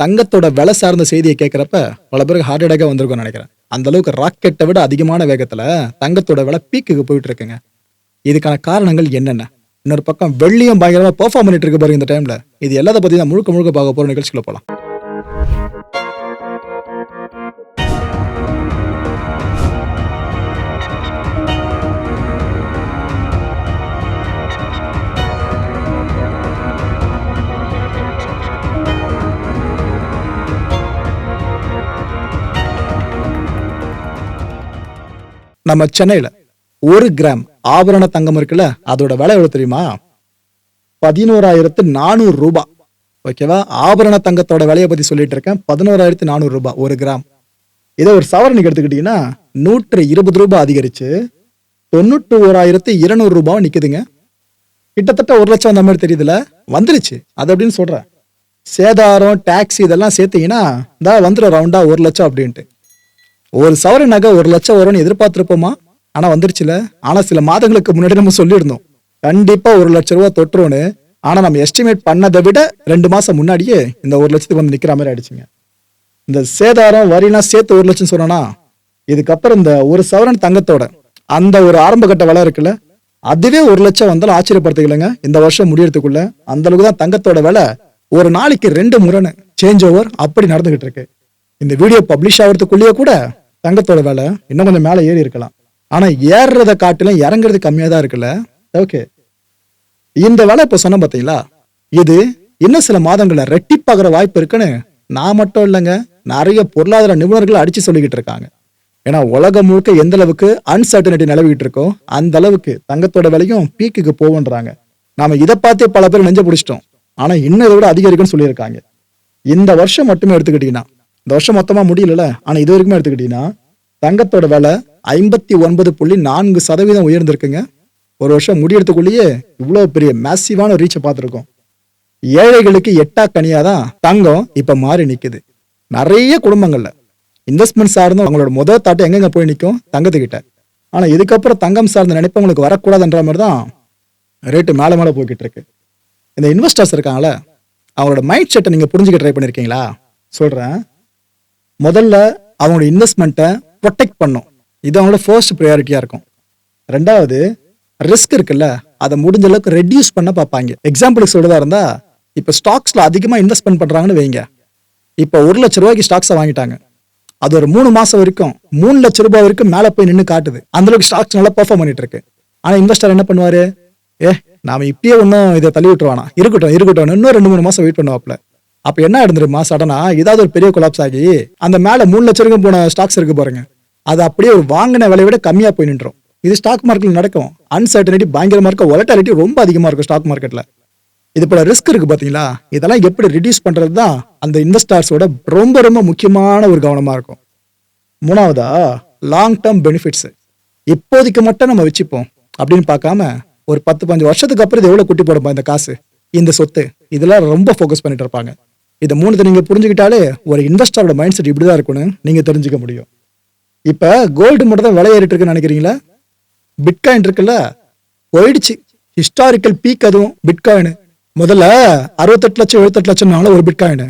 தங்கத்தோட விலை சார்ந்த செய்தியை கேட்குறப்ப பல பேருக்கு ஹார்ட் அட்டாக வந்திருக்கும்னு நினைக்கிறேன். அந்த அளவுக்கு ராக்கெட்டை விட அதிகமான வேகத்தில் தங்கத்தோட விலை பீக்குக்கு போயிட்டு இருக்குங்க. இதுக்கான காரணங்கள் என்னென்ன? இன்னொரு பக்கம் வெள்ளியும் பயங்கரமாக பெர்ஃபார்ம் பண்ணிட்டு இருக்கு பாருங்க இந்த டைமில் இது எல்லாத்த பற்றி தான் முழுக்க முழுக்க பார்க்க போகிற நிகழ்ச்சிக்குள்ள போகலாம் நம்ம சென்னையில ஒரு கிராம் ஆபரண தங்கம் இருக்குல்ல அதோட விலை எவ்வளவு தெரியுமா? பதினோராயிரத்து நானூறு ரூபாய் ஓகேவா? ஆபரண தங்கத்தோட விலையை பத்தி சொல்லிட்டு இருக்கேன். பதினோராயிரத்து நானூறு ரூபாய் ஒரு கிராம். இதை ஒரு சவரனுக்கு எடுத்துக்கிட்டீங்கன்னா நூற்று இருபது ரூபாய் அதிகரிச்சு தொண்ணூற்றி ஓராயிரத்து இருநூறு ரூபாய் நிற்குதுங்க கிட்டத்தட்ட ஒரு லட்சம் அந்த மாதிரி தெரியுதுல வந்துருச்சு. அது அப்படின்னு சொல்றேன். சேதாரம் டாக்ஸ் இதெல்லாம் சேர்த்தீங்கன்னா இந்த வந்துடும் ரவுண்டா ஒரு லட்சம் அப்படின்ட்டு. ஒரு சவரன் நகை ஒரு லட்சம் வரும்னு எதிர்பார்த்துருப்போமா? ஆனா வந்துருச்சுல. ஆனா சில மாதங்களுக்கு முன்னாடி நம்ம சொல்லியிருந்தோம். கண்டிப்பா ஒரு லட்ச ரூபா தொட்டுரும்னு. ஆனா நம்ம எஸ்டிமேட் பண்ணதை விட ரெண்டு மாசம் முன்னாடியே இந்த ஒரு லட்சத்துக்கு வந்து நிக்கிற மாதிரி ஆயிடுச்சுங்க. இந்த சேதாரம் வரிலாம் சேர்த்து ஒரு லட்சம் சொன்னோன்னா இதுக்கப்புறம் இந்த ஒரு சவரன் தங்கத்தோட அந்த ஒரு ஆரம்ப கட்ட விலை இருக்குல்ல அதுவே ஒரு லட்சம் வந்தாலும் ஆச்சரியப்படுத்திக்கலங்க இந்த வருஷம் முடியறதுக்குள்ள அந்த அளவுக்கு தான் தங்கத்தோட விலை ஒரு நாளைக்கு ரெண்டு முறைன்னு சேஞ்ச் ஓவர் அப்படி நடந்துகிட்டு இருக்கு. இந்த வீடியோ பப்ளிஷ் ஆகிறதுக்குள்ளேயே கூட தங்கத்தோட விலை இன்னும் கொஞ்சம் மேலே ஏறி இருக்கலாம். ஆனா ஏறுறத காட்டிலும் இறங்குறது கம்மியா தான் இருக்குல்ல? ஓகே இந்த வேலை இப்ப சொன்ன பாத்தீங்களா? இது இன்னும் சில மாதங்களில் ரெட்டிப்பாகிற வாய்ப்பு இருக்குன்னு நான் மட்டும் இல்லைங்க நிறைய பொருளாதார நிபுணர்கள் அடிச்சு சொல்லிக்கிட்டு இருக்காங்க. ஏன்னா உலகம் முழுக்க எந்த அளவுக்கு அன்சர்டனிட்டி நிலவிக்கிட்டு இருக்கோ அந்த அளவுக்கு தங்கத்தோட விலையும் பீக்குக்கு போகுன்றாங்க. நாம இதை பார்த்தே பல பேர் நெஞ்ச பிடிச்சிட்டோம். ஆனா இன்னும் இதை விட அதிகரிக்கும்னு சொல்லியிருக்காங்க. இந்த வருஷம் மட்டுமே எடுத்துக்கிட்டீங்கன்னா இந்த வருஷம் மொத்தமாக முடியலல. ஆனால் இது வரைக்கும் எடுத்துக்கிட்டீங்கன்னா தங்கத்தோட விலை ஐம்பத்தி ஒன்பது புள்ளி நான்கு சதவீதம் உயர்ந்திருக்குங்க. ஒரு வருஷம் முடியறதுக்குள்ளேயே இவ்வளோ பெரிய மேசிவான ரீச்சை பார்த்துருக்கோம். ஏழைகளுக்கு எட்டா கனியாக தான் தங்கம் இப்போ மாறி நிற்குது நிறைய குடும்பங்களில். இன்வெஸ்ட்மெண்ட் சார்ந்து அவங்களோட முதல் தாட்டு எங்கெங்க போய் நிற்கும் தங்கத்துக்கிட்ட. ஆனால் இதுக்கப்புறம் தங்கம் சார்ந்த நினைப்பவங்களுக்கு வரக்கூடாதுன்ற மாதிரி தான் ரேட்டு மேலே மேலே போய்கிட்டு இருக்கு இந்த இன்வெஸ்டர்ஸ் இருக்காங்களே அவங்களோட மைண்ட் செட்டை நீங்கள் புரிஞ்சுக்க ட்ரை பண்ணியிருக்கீங்களா சொல்கிறேன் முதல்ல அவங்களோட இன்வெஸ்ட்மெண்ட்டை ப்ரொடெக்ட் பண்ணும். இது அவங்களோட ஃபர்ஸ்ட் ப்ரையாரிட்டியாக இருக்கும். ரெண்டாவது ரிஸ்க் இருக்குல்ல அதை முடிஞ்ச அளவுக்கு ரெடியூஸ் பண்ண பார்ப்பாங்க. எக்ஸாம்பிளுக்கு சொல்றதா இருந்தா இப்போ ஸ்டாக்ஸில் அதிகமாக இன்வெஸ்ட்மெண்ட் பண்ணுறாங்கன்னு வைங்க. இப்போ ஒரு லட்ச ரூபாய்க்கு ஸ்டாக்ஸை வாங்கிட்டாங்க. அது ஒரு மூணு மாதம் வரைக்கும் மூணு லட்ச ரூபாய் வரைக்கும் மேலே போய் நின்று காட்டுது. அந்த அளவுக்கு ஸ்டாக்ஸ் நல்லா பெர்ஃபார்ம் பண்ணிட்டு இருக்கு ஆனால் இன்வெஸ்டர் என்ன பண்ணுவார்? ஏ நாம இப்பயே ஒன்றும் இதை தள்ளி விட்டுருவானா? இருக்கட்டும் இருக்கட்டும். இன்னும் ரெண்டு மூணு மாதம் வெயிட் பண்ணுவாப்ல அப்ப என்ன இருந்துருமா சடனா ஏதாவது ஒரு பெரிய கொலாப்ஸ் ஆகி அந்த மேல மூணு லட்சம் வரைக்கும் போன ஸ்டாக்ஸ் இருக்கு பாருங்க. அது அப்படியே ஒரு வாங்கின விலையை விட கம்மியா போய் நின்றோம் இது ஸ்டாக் மார்க்கெட்ல நடக்கும். அன்சர்டனிட்டி பயங்கரமா இருக்கும் ஒலட்டாலிட்டி ரொம்ப அதிகமா இருக்கும் ஸ்டாக் மார்க்கெட்ல இது போல ரிஸ்க் இருக்கு பாத்தீங்களா? இதெல்லாம் எப்படி ரிடியூஸ் பண்றது தான் அந்த இன்வெஸ்டர்ஸோட ரொம்ப ரொம்ப முக்கியமான ஒரு கவனமா இருக்கும். மூணாவதா லாங் டேர்ம் பெனிஃபிட்ஸ் இப்போதைக்கு மட்டும் நம்ம வச்சுப்போம் அப்படின்னு பார்க்காம ஒரு பத்து பஞ்சு வருஷத்துக்கு அப்புறம் இது எவ்வளவு குட்டி போடும்பா இந்த காசு? இந்த சொத்து. இதெல்லாம் ரொம்ப ஃபோக்கஸ் பண்ணிட்டு இருப்பாங்க. இதை மூணுத்தை நீங்க புரிஞ்சுக்கிட்டாலே ஒரு இன்வெஸ்டரோட மைண்ட் செட் இப்படிதான் இருக்கும்னு நீங்க தெரிஞ்சுக்க முடியும். இப்ப கோல்டு மட்டும் தான் விலை இருக்குன்னு நினைக்கிறீங்களா? பிட்காயின் இருக்குல்ல? போயிடுச்சு. ஹிஸ்டாரிக்கல் பீக் அதுவும் பிட்காயின் முதல்ல அறுபத்தெட்டு லட்சம் எழுபத்தெட்டு லட்சம் ஒரு பிட்காயின்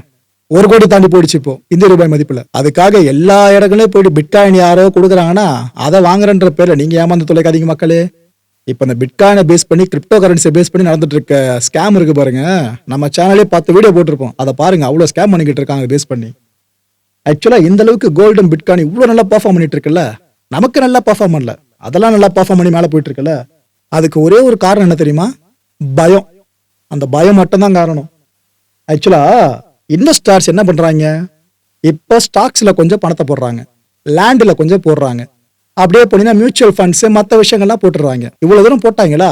ஒரு கோடி தாண்டி போயிடுச்சு இப்போ இந்திய ரூபாய் மதிப்புல. அதுக்காக எல்லா இடங்களையும் போயிட்டு பிட்காயின் யாரோ கொடுக்குறாங்கன்னா அதை வாங்குறன்ற பேர்ல நீங்க ஏமாந்து தொலைக்காதீங்க மக்களே. இப்போ இந்த பிட்காயினை பேஸ் பண்ணி கிரிப்டோ கரன்சியை பேஸ் பண்ணி நடந்துட்டு இருக்க ஸ்கேம் இருக்கு பாருங்க. நம்ம சேனலே பார்த்து வீடியோ போட்டிருப்போம். அதை பாருங்க அவ்வளோ ஸ்கேம் பண்ணிக்கிட்டு இருக்காங்க பேஸ் பண்ணி. ஆக்சுவலாக இந்த அளவுக்கு கோல்டன் பிட்காயின் இவ்வளோ நல்லா பர்ஃபார்ம் பண்ணிட்டு இருக்குல்ல? நமக்கு நல்லா பர்ஃபார்ம் பண்ணல. அதெல்லாம் நல்லா பர்ஃபார்ம் பண்ணி மேலே போயிட்டு இருக்குல்ல? அதுக்கு ஒரே ஒரு காரணம் என்ன தெரியுமா? பயம். அந்த பயம் மட்டும்தான் காரணம். ஆக்சுவலாக இன்வெஸ்டார்ஸ் என்ன பண்ணுறாங்க இப்போ ஸ்டாக்ஸில் கொஞ்சம் பணத்தை போடுறாங்க. லேண்டில் கொஞ்சம் போடுறாங்க. அப்படியே போனீங்கன்னா மியூச்சுவல் ஃபண்ட்ஸ் மற்ற விஷயங்கள்லாம் போட்டுருவாங்க இவ்வளோ தூரம் போட்டாங்களா?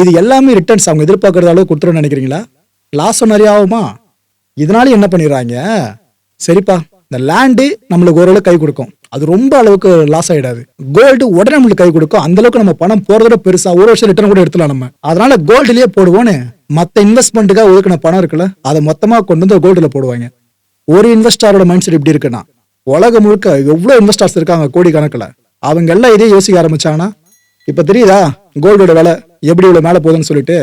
இது எல்லாமே ரிட்டர்ன்ஸ் அவங்க எதிர்பார்க்குற அளவு கொடுத்துருன்னு நினைக்கிறீங்களா? லாஸும் நிறைய ஆகுமா இதனால என்ன பண்ணிடுறாங்க? சரிப்பா இந்த லேண்டு நம்மளுக்கு ஓரளவு கை கொடுக்கும். அது ரொம்ப அளவுக்கு லாஸ் ஆகிடாது கோல்டு உடனே நம்மளுக்கு கை கொடுக்கும். அந்த அளவுக்கு நம்ம பணம் போறதோட பெருசா ஒரு வருஷம் ரிட்டர்ன் கூட எடுத்துலாம் நம்ம. அதனால கோல்டுலயே போடுவோன்னு மற்ற இன்வெஸ்ட்மெண்ட்டுக்காக ஒதுக்கின பணம் இருக்குல்ல அதை மொத்தமாக கொண்டு வந்து கோல்டில் போடுவாங்க. ஒரு இன்வெஸ்டாரோட மைண்ட் செட் இப்படி இருக்குன்னா உலகம் முழுக்க எவ்வளோ இன்வெஸ்டர்ஸ் இருக்காங்க கோடி கணக்கில். அவங்க எல்லாம் இதே யோசிக்க ஆரம்பிச்சாங்கன்னா இப்ப தெரியுதா? கோல்டோட விலை எப்படி இவ்வளவு மேல போகுதுன்னு சொல்லிட்டு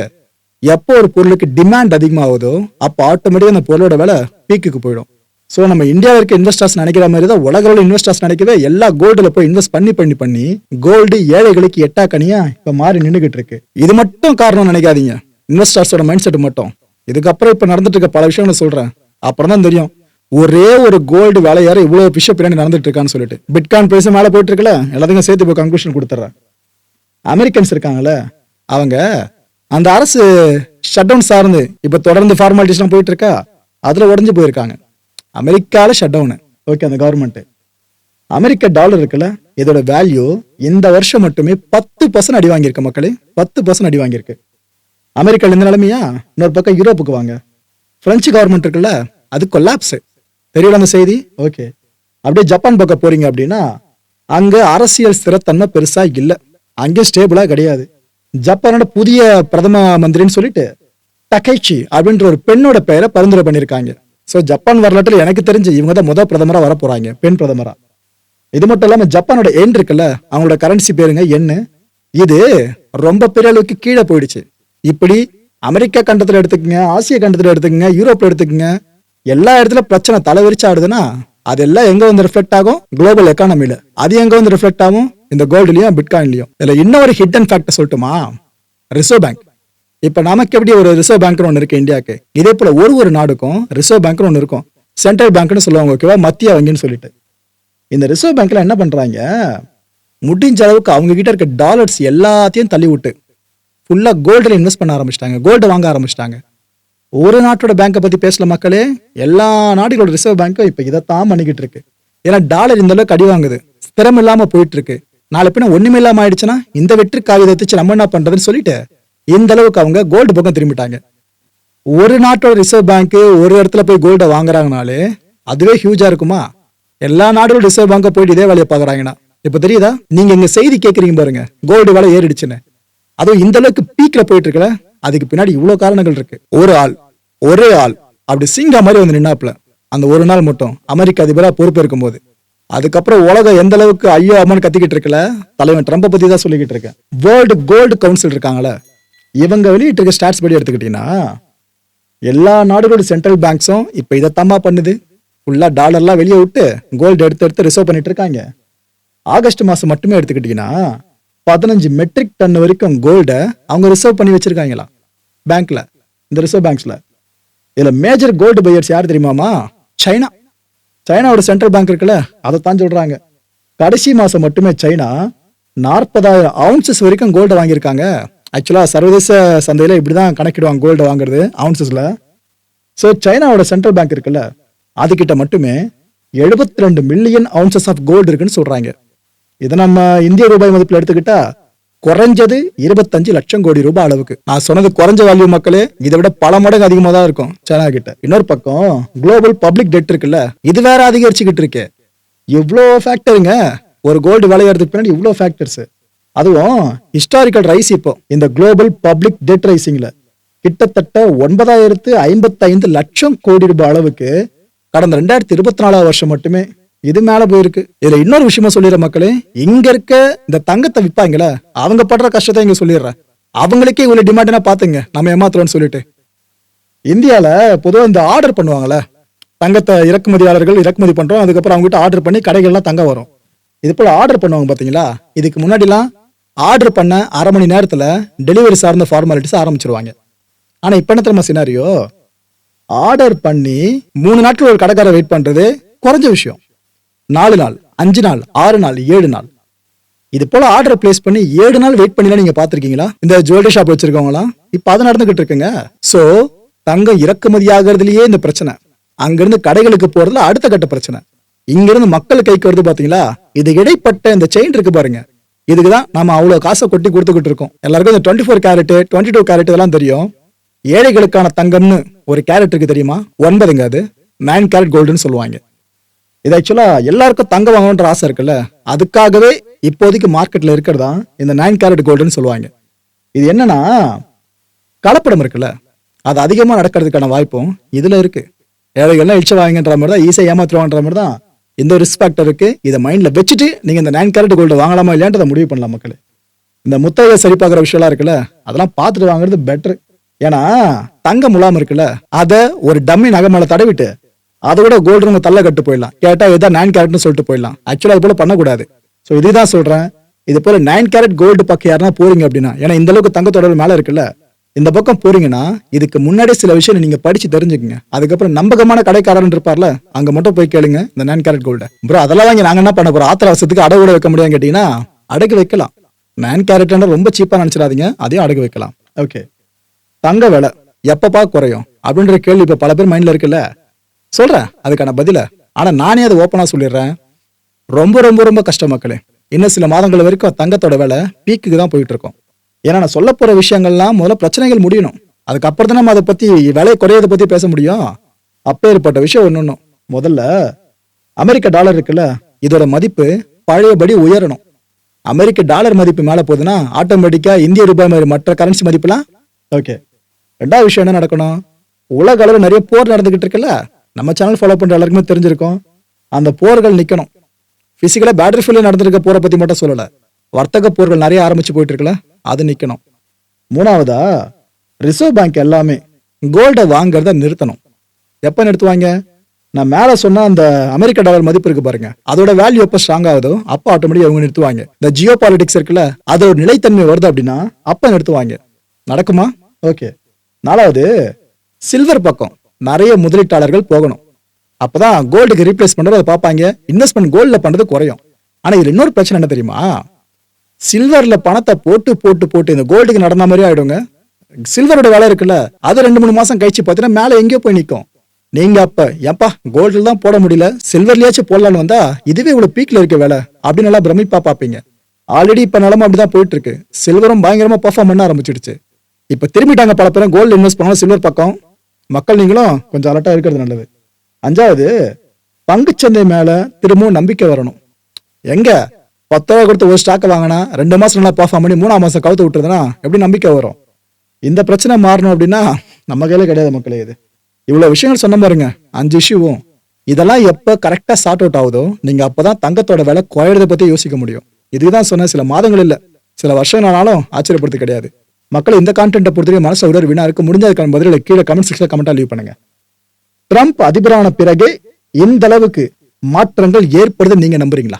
எப்போ ஒரு பொருளுக்கு டிமாண்ட் அதிகமாகுதோ அப்போ ஆட்டோமேட்டிக்கா அந்த பொருளோட விலை பீக்குக்கு போயிடும். ஸோ நம்ம இந்தியாவில் இருக்க இன்வெஸ்டர்ஸ் நினைக்கிற மாதிரி தான் உலகளவில் இன்வெஸ்டர்ஸ் நினைக்கவே எல்லா கோல்டுல போய் இன்வெஸ்ட் பண்ணி பண்ணி பண்ணி கோல்டு ஏழைகளுக்கு எட்டா கனியா இப்ப மாறி நின்றுகிட்டு இருக்கு. இது மட்டும் காரணம் நினைக்காதீங்க. இன்வெஸ்டர்ஸோட மைண்ட் செட் மட்டும். இதுக்கப்புறம் இப்ப நடந்துட்டு இருக்க பல விஷயங்களை சொல்றேன். அப்புறம் தான் தெரியும். ஒரே ஒரு கோல்டு விலையார இவ்வளவு விஷயம் பிரியாணி நடந்துட்டு இருக்கான்னு சொல்லிட்டு. பிட்கான் பிரைஸ் மேல போயிட்டு இருக்குல்ல எல்லாத்துக்கும் சேர்த்து இப்போ கன்க்ளூஷன் கொடுத்துட்றேன். அமெரிக்கன்ஸ் இருக்காங்கல்ல அவங்க அந்த அரசு ஷட் டவுன் சார்ந்து இப்ப தொடர்ந்து ஃபார்மாலிட்டிஸ்லாம் போயிட்டு இருக்கா அதுல உடஞ்சு போயிருக்காங்க. அமெரிக்கால ஷட் டவுனு ஓகே அந்த கவர்மெண்ட் அமெரிக்க டாலர் இருக்குல்ல இதோட வேல்யூ இந்த வருஷம் மட்டுமே பத்து பர்சன்ட் அடி வாங்கியிருக்கு மக்களே பத்து பர்சன்ட் அடி வாங்கியிருக்கு. அமெரிக்கால இந்த நிலைமையா? இன்னொரு பக்கம் யூரோப்புக்கு வாங்க. பிரெஞ்சு கவர்மெண்ட் இருக்குல்ல அது கொல்லாப்ஸு தெரியல அந்த செய்தி? ஓகே அப்படியே ஜப்பான் பக்கம் போறீங்க அப்படின்னா அங்க அரசியல் ஸ்திரத்தன்மை பெருசா இல்லை. அங்கே ஸ்டேபிளா கிடையாது. ஜப்பானோட புதிய பிரதம மந்திரின்னு சொல்லிட்டு டகைச்சி அப்படின்ற ஒரு பெண்ணோட பெயரை பரிந்துரை பண்ணியிருக்காங்க. ஸோ ஜப்பான் வரலாற்றில் எனக்கு தெரிஞ்சு இவங்க தான் முதல் பிரதமராக வர போறாங்க பெண் பிரதமரா. இது மட்டும் இல்லாமல் ஜப்பானோட எண் இருக்குல்ல அவங்களோட கரன்சி பேருங்க எண்ணு இது ரொம்ப பெரிய அளவுக்கு கீழே போயிடுச்சு. இப்படி அமெரிக்கா கண்டத்தில் எடுத்துக்கங்க ஆசிய கண்டத்தில் எடுத்துக்கங்க யூரோப்பில் எடுத்துக்கங்க எல்லா இடத்துல பிரச்சனை தலைவிரிச்சு ஆடுதுன்னா அதெல்லாம் எங்க வந்து ரிஃப்ளெக்ட் ஆகும்? குளோபல் எக்கானமில அது எங்க வந்து ரிஃப்ளெக்ட் ஆகும்? இந்த கோல்டுலயும் பிட்காயின்லயும் இதுல இன்னொரு ஹிடன் ஃபேக்டர் சொல்லட்டுமா? ரிசர்வ் பேங்க் இப்ப நமக்கு எப்படி ஒரு ரிசர்வ் பேங்க்னு ஒன்று இருக்கு இந்தியாவுக்கு? இதே போல ஒரு ஒரு நாடுக்கும் ரிசர்வ் பேங்க்னு ஒன்று இருக்கும். சென்ட்ரல் பேங்க்னு சொல்லுவாங்க ஓகேவா மத்திய வங்கின்னு சொல்லிட்டு. இந்த ரிசர்வ் பேங்க்ல என்ன பண்றாங்க? முடிஞ்ச அளவுக்கு அவங்க கிட்ட இருக்க டாலர்ஸ் எல்லாத்தையும் தள்ளி விட்டு ஃபுல்லா கோல்டுல இன்வெஸ்ட் பண்ண ஆரம்பிச்சிட்டாங்க. கோல்டு வாங்க ஆரம்பிச்சிட்டாங்க. ஒரு நாட்டோட பேங்கை பற்றி பேசல மக்களே எல்லா நாடுகளோட ரிசர்வ் பேங்க்கும் இப்போ இதைத்தான் பண்ணிக்கிட்டு இருக்கு. ஏன்னா டாலர் இந்த அளவுக்கு அடி வாங்குது. ஸ்திரம் இல்லாமல் போயிட்டு இருக்கு. நாளை பின்ன ஒன்றுமே இல்லாமல் ஆயிடுச்சுன்னா இந்த வெற்றி காகிதத்தை வச்சு நம்ம என்ன பண்ணுறதுன்னு சொல்லிட்டு இந்த அளவுக்கு அவங்க கோல்டு பக்கம் திரும்பிட்டாங்க. ஒரு நாட்டோட ரிசர்வ் பேங்க்கு ஒரு இடத்துல போய் கோல்டை வாங்குறாங்கனாலே அதுவே ஹியூஜாக இருக்குமா? எல்லா நாடுகளும் ரிசர்வ் பேங்க போயிட்டு இதே வேலையை பார்க்குறாங்கன்னா இப்போ தெரியுதா? நீங்கள் இங்கே செய்தி கேட்குறீங்க பாருங்க. கோல்டு விலை ஏறிடுச்சுன்னு. அதுவும் இந்த அளவுக்கு பீக்கில் போயிட்டு இருக்கல அதுக்கு பின்னாடி இவ்வளோ காரணங்கள் இருக்கு. ஒரு ஆள் ஒரே ஆள் அப்படி சிங்கா மாதிரி வந்து நின்னாப்ல அந்த ஒரு நாள் மட்டும். அமெரிக்க அதிபராக பொறுப்பேற்கும் போது அதுக்கப்புறம் உலகம் எந்த அளவுக்கு ஐயோ அம்மன் கத்திக்கிட்டு இருக்கல? தலைவன் ட்ரம்ப பத்தி தான் சொல்லிக்கிட்டு இருக்கேன். வேர்ல்டு கோல்டு கவுன்சில் இருக்காங்களே இவங்க வெளியிட்டு இருக்க ஸ்டாட்ஸ் படி எடுத்துக்கிட்டீங்கன்னா எல்லா நாடுகளோட சென்ட்ரல் பேங்க்ஸும் இப்போ இதைத்தாம்மா பண்ணுது. ஃபுல்லா டாலர்லாம் வெளியே விட்டு கோல்டு எடுத்து எடுத்து ரிசர்வ் பண்ணிட்டு இருக்காங்க. ஆகஸ்ட் மாசம் மட்டுமே எடுத்துக்கிட்டீங்கன்னா பதினஞ்சு மெட்ரிக் டன் வரைக்கும் கோல்டை அவங்க ரிசர்வ் பண்ணி வச்சிருக்காங்களா? பேங்க்ல இந்த ரிசர்வ் பேங்க்ஸ்ல இதில் மேஜர் கோல்டு பையர்ஸ் யார் தெரியுமாமா? சைனா. சைனாவோட சென்ட்ரல் பேங்க் இருக்குல்ல அதை தான் சொல்கிறாங்க கடைசி மாதம் மட்டுமே சைனா நாற்பதாயிரம் அவுன்சஸ் வரைக்கும் கோல்டு வாங்கியிருக்காங்க. ஆக்சுவலாக சர்வதேச சந்தையில் இப்படி தான் கணக்கிடுவாங்க கோல்டு வாங்குறது அவுன்சஸில் ஸோ சைனாவோட சென்ட்ரல் பேங்க் இருக்குல்ல அதுக்கிட்ட மட்டுமே 72 ரெண்டு மில்லியன் அவுன்சஸ் ஆஃப் கோல்டு இருக்குன்னு சொல்கிறாங்க இதை நம்ம இந்திய ரூபாய் மதிப்பில் எடுத்துக்கிட்டா குறைஞ்சது இருபத்தஞ்சு லட்சம் கோடி ரூபாய் அளவுக்கு. நான் சொன்னது குறைஞ்ச வேல்யூ மக்களே இதை விட பல மடங்கு அதிகமா தான் இருக்கும். சைனா கிட்ட. இன்னொரு பக்கம் குளோபல் பப்ளிக் டெட் இருக்குல்ல இது வேற அதிகரிச்சுக்கிட்டு இருக்கு. இவ்வளோ ஃபேக்டருங்க ஒரு கோல்டு விளையாடுறதுக்கு பின்னாடி இவ்வளோ ஃபேக்டர்ஸ் அதுவும் ஹிஸ்டாரிக்கல் ரைஸ் இப்போ இந்த குளோபல் பப்ளிக் டெட் ரைசிங்ல கிட்டத்தட்ட ஒன்பதாயிரத்து ஐம்பத்தைந்து லட்சம் கோடி ரூபாய் அளவுக்கு கடந்த ரெண்டாயிரத்தி இருபத்தி நாலாவது வருஷம் மட்டுமே இது மேல போயிருக்கு. இதுல இன்னொரு விஷயமா சொல்லிடுற மக்களே. இங்க இருக்க இந்த தங்கத்தை விற்பாங்களே அவங்க படுற கஷ்டத்தை இங்க சொல்லிடுறேன். அவங்களுக்கே இவ்வளவு டிமாண்ட்னா பாத்துங்க நம்ம ஏமாத்துறோம்னு சொல்லிட்டு. இந்தியால பொதுவாக இந்த ஆர்டர் பண்ணுவாங்கல்ல தங்கத்தை இறக்குமதியாளர்கள் இறக்குமதி பண்றோம் அதுக்கப்புறம் அவங்க கிட்ட ஆர்டர் பண்ணி கடைகள்லாம் தங்கம் வரும். இது போல ஆர்டர் பண்ணுவாங்க பாத்தீங்களா? இதுக்கு முன்னாடிலாம் ஆர்டர் பண்ண அரை மணி நேரத்துல டெலிவரி சார்ந்த ஃபார்மாலிட்டிஸ் ஆரம்பிச்சிருவாங்க. ஆனா இப்ப என்ன தெரியுமா சினாரியோ ஆர்டர் பண்ணி மூணு நாட்கள் ஒரு கடைக்காரர் வெயிட் பண்றது குறைஞ்ச விஷயம். நாலு நாள் அஞ்சு நாள் ஆறு நாள் ஏழு நாள். இது போல ஆர்டர் பிளேஸ் பண்ணி ஏழு நாள் வெயிட் பண்ணி நீங்க பாத்திருக்கீங்களா இந்த ஜுவல்லரி ஷாப் வச்சிருக்கவங்களாம் இப்ப அது நடந்துகிட்டு இருக்குங்க சோ தங்கம் இறக்குமதி ஆகிறதுலயே இந்த பிரச்சனை. அங்கிருந்து கடைகளுக்கு போறதுல அடுத்த கட்ட பிரச்சனை. இங்கிருந்து மக்கள் கைக்கு வருது பாத்தீங்களா? இது இடைப்பட்ட இந்த செயின் இருக்கு பாருங்க. இதுக்குதான் நாம அவ்வளவு காசை கொட்டி கொடுத்துக்கிட்டு இருக்கோம். எல்லாருக்கும் இந்த twenty four carat twenty two carat இதெல்லாம் தெரியும். ஏழைகளுக்கான தங்கம்னு ஒரு கேரட் இருக்கு தெரியுமா? ஒன்பதுங்க அது. நைன் கேரட் கோல்டுன்னு சொல்லுவாங்க. இது ஆக்சுவலாக எல்லாருக்கும் தங்கம் வாங்கணுன்ற ஆசை இருக்குல்ல? அதுக்காகவே இப்போதைக்கு மார்க்கெட்ல இருக்கிறதா? இந்த நைன் கேரட் கோல்டுன்னு சொல்லுவாங்க. இது என்னன்னா கலப்படம் இருக்குல்ல? அது அதிகமாக நடக்கிறதுக்கான வாய்ப்பும் இதில் இருக்கு. ஏழைகள்லாம் இழிச்சு வாங்கன்ற மாதிரி தான் ஈஸியாக ஏமாத்துருவான்ற மாதிரி தான் இந்த ஒரு ரிஸ்க் இருக்கு. இதை மைண்டில் வச்சுட்டு நீங்கள் இந்த நைன் கேரட் கோல்டு வாங்கலாமா இல்லையான்றதை முடிவு பண்ணலாம் மக்களே. இந்த முத்தையை சரி பார்க்குற விஷயம்லாம் இருக்குல்ல? அதெல்லாம் பார்த்துட்டு வாங்குறது பெட்டர் ஏன்னா தங்க முலாம் இருக்குல்ல? அதை ஒரு டம்மி நகை மேலே தடவிட்டு அதை விட கோல்டு நம்ம தள்ள கட்டு போயிடலாம். கேட்டா இதான் நைன் கேரட்னு சொல்லிட்டு போயிடலாம். ஆக்சுவலாக அது போல பண்ணக்கூடாது. ஸோ இதுதான் சொல்றேன். இது போல நைன் கேரட் கோல்டு பக்கம் யாருன்னா போறீங்க அப்படின்னா ஏன்னா இந்த அளவுக்கு தங்கத்தோட மேலே மேல இருக்குல்ல இந்த பக்கம் போறீங்கன்னா இதுக்கு முன்னாடி சில விஷயம் நீங்க படிச்சு தெரிஞ்சுக்கங்க. அதுக்கப்புறம் நம்பகமான கடைக்காரன் இருப்பார்ல அங்க மட்டும் போய் கேளுங்க இந்த நைன் கேரட் கோல்டு ப்ரோ அதெல்லாம் வாங்கி நாங்க என்ன பண்ண போறோம்? ஆத்திர அவசரத்துக்கு அடகு கூட வைக்க முடியாதுன்னு கேட்டீங்கன்னா அடகு வைக்கலாம். நைன் கேரட்னா ரொம்ப சீப்பா நினைச்சிடாதீங்க அதையும் அடகு வைக்கலாம். ஓகே தங்க விலை எப்பப்பா குறையும்? அப்படின்ற கேள்வி இப்ப பல பேர் மைண்ட்ல இருக்குல்ல. சொல்கிறேன் அதுக்கான பதில. ஆனால் நானே அதை ஓப்பனாக சொல்லிடுறேன். ரொம்ப ரொம்ப ரொம்ப கஷ்டம் மக்களே. இன்னும் சில மாதங்கள் வரைக்கும் தங்கத்தோட விலை பீக்குக்கு தான் போயிட்டு இருக்கோம். ஏன்னா நான் சொல்ல போகிற விஷயங்கள்லாம் முதல்ல பிரச்சனைகள் முடியணும். அதுக்கப்புறம் தான் நம்ம அதை பற்றி விலை குறையதை பற்றி பேச முடியும். அப்பேற்பட்ட விஷயம் ஒன்று ஒண்ணும். முதல்ல அமெரிக்க டாலர் இருக்குல்ல இதோட மதிப்பு பழையபடி உயரணும். அமெரிக்க டாலர் மதிப்பு மேலே போகுதுன்னா ஆட்டோமேட்டிக்காக இந்திய ரூபாய் மாதிரி மற்ற கரன்சி மதிப்புலாம் ஓகே ரெண்டாவது விஷயம் என்ன நடக்கணும்? உலக அளவில் நிறைய போர் நடந்துகிட்டு இருக்குல்ல நம்ம சேனல் ஃபாலோ பண்ணுற எல்லாருக்குமே தெரிஞ்சிருக்கும். அந்த போர்கள் நிற்கணும் ஃபிசிக்கலாக பேட்டரி ஃபீல்டில் நடந்திருக்க போரை பற்றி மட்டும் சொல்லலை. வர்த்தக போர்கள் நிறைய ஆரம்பிச்சு போயிட்டு இருக்குல்ல அது நிற்கணும் மூணாவதா ரிசர்வ் பேங்க் எல்லாமே கோல்டை வாங்குறத நிறுத்தணும். எப்போ நிறுத்துவாங்க? நான் மேலே சொன்ன அந்த அமெரிக்க டாலர் மதிப்பு இருக்கு பாருங்க. அதோட வேல்யூ எப்போ ஸ்ட்ராங் ஆகுதோ அப்போ ஆட்டோமேட்டிக் அவங்க நிறுத்துவாங்க. இந்த ஜியோ பாலிடிக்ஸ் இருக்குல்ல அதோட நிலைத்தன்மை வருது அப்படின்னா அப்போ நிறுத்துவாங்க. நடக்குமா? ஓகே நாலாவது சில்வர் பக்கம். நிறைய முதலீட்டாளர்கள் போகணும். அப்பதான் கோல்டுக்கு ரீப்ளேஸ் பண்றது அதை பார்ப்பாங்க இன்வெஸ்ட்மெண்ட் கோல்ட்ல பண்றது குறையும். ஆனா இதுல இன்னொரு பிரச்சனை என்ன தெரியுமா? சில்வர்ல பணத்தை போட்டு போட்டு போட்டு இந்த கோல்டுக்கு நடந்த மாதிரி ஆயிடுங்க. சில்வரோட வேலை இருக்குல்ல. அது ரெண்டு மூணு மாசம் கழிச்சு பார்த்தீங்கன்னா மேலே எங்கேயோ போய் நிற்கும் நீங்க அப்ப ஏப்பா கோல்டில் தான் போட முடியல. சில்வர்லயாச்சும் போடலான்னு வந்தா இதுவே இவ்வளவு பீக்ல இருக்க வேலை. அப்படின்னு நல்லா பிரமிப்பா பாப்பீங்க ஆல்ரெடி இப்ப நிலம அப்படிதான் போயிட்டு இருக்கு சில்வரும் பயங்கரமா பர்ஃபார்ம் பண்ண ஆரம்பிச்சிடுச்சு. இப்ப திரும்பிட்டாங்க பல பேரும் கோல்டு இன்வெஸ்ட் பண்ணாலும் சில்வர் பக்கம். மக்கள் நீங்களும் கொஞ்சம் அலர்ட்டாக இருக்கிறது நல்லது. அஞ்சாவது பங்குச்சந்தை மேலே திரும்பவும் நம்பிக்கை வரணும். எங்கே? பத்து ரூபா கொடுத்து ஒரு ஸ்டாக்கை வாங்கினா ரெண்டு மாதம் நல்லா பர்ஃபார்ம் பண்ணி மூணாம் மாதம் கவுத்து விட்டுறதுன்னா எப்படி நம்பிக்கை வரும்? இந்த பிரச்சனை மாறணும் அப்படின்னா நம்ம கையில் கிடையாது மக்களே இது. இவ்வளோ விஷயங்கள் சொன்ன பாருங்க. அஞ்சு இஷ்யூவும் இதெல்லாம் எப்போ கரெக்டாக சார்ட் அவுட் ஆகுதோ நீங்கள் அப்போ தான் தங்கத்தோட விலை குறையிறதை பற்றி யோசிக்க முடியும். இதுதான் சொன்ன சில மாதங்கள் இல்லை. சில வருஷம் ஆனாலும் கிடையாது. மக்கள் இந்த கான்டென்ட்டை பொறுத்தவரை மனசு விட வீணா இருக்கு முடிஞ்சதுக்கான பதில கீழே கமெண்ட் செக்ஷன்ல கமெண்டா லீவ் பண்ணுங்க. ட்ரம்ப் அதிபரான பிறகு இந்த அளவுக்கு மாற்றங்கள் ஏற்படுது நீங்க நம்புறீங்களா?